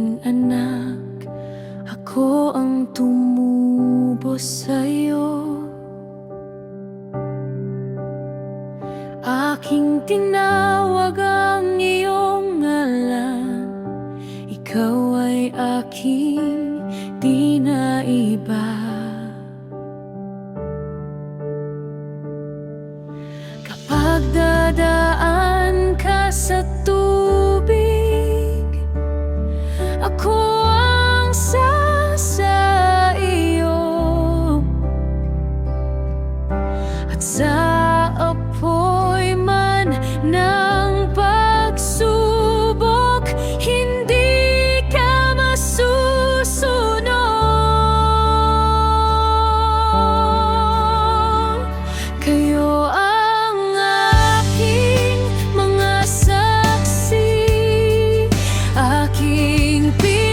aking anak Ako ang tumubo sa'yo. Aking tinawag ang iyong ngalan Ikaw ay aking di na King.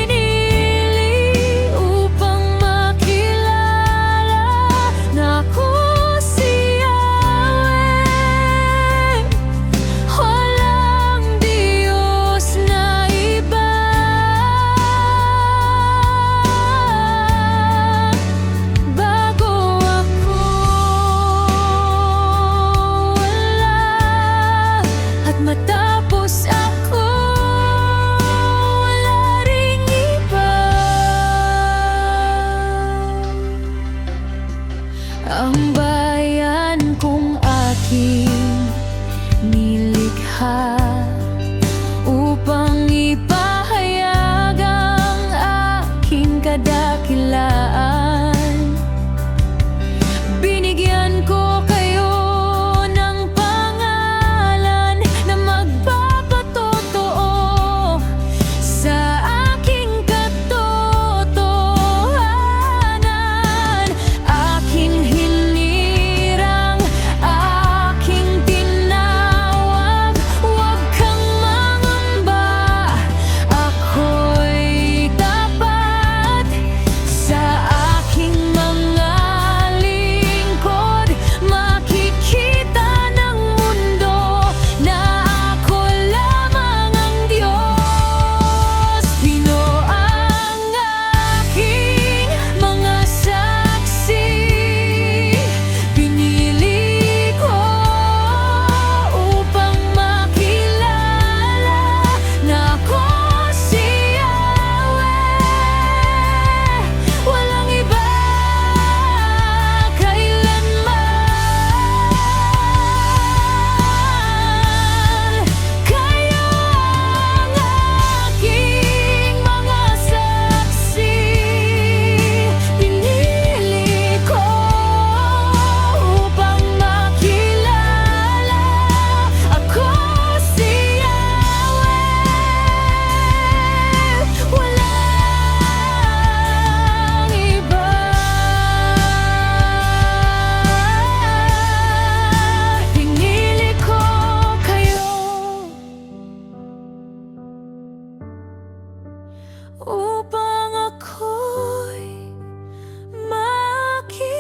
upang ako'y makilala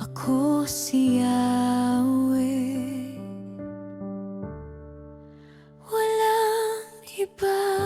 ako si Yahweh. Walang iba.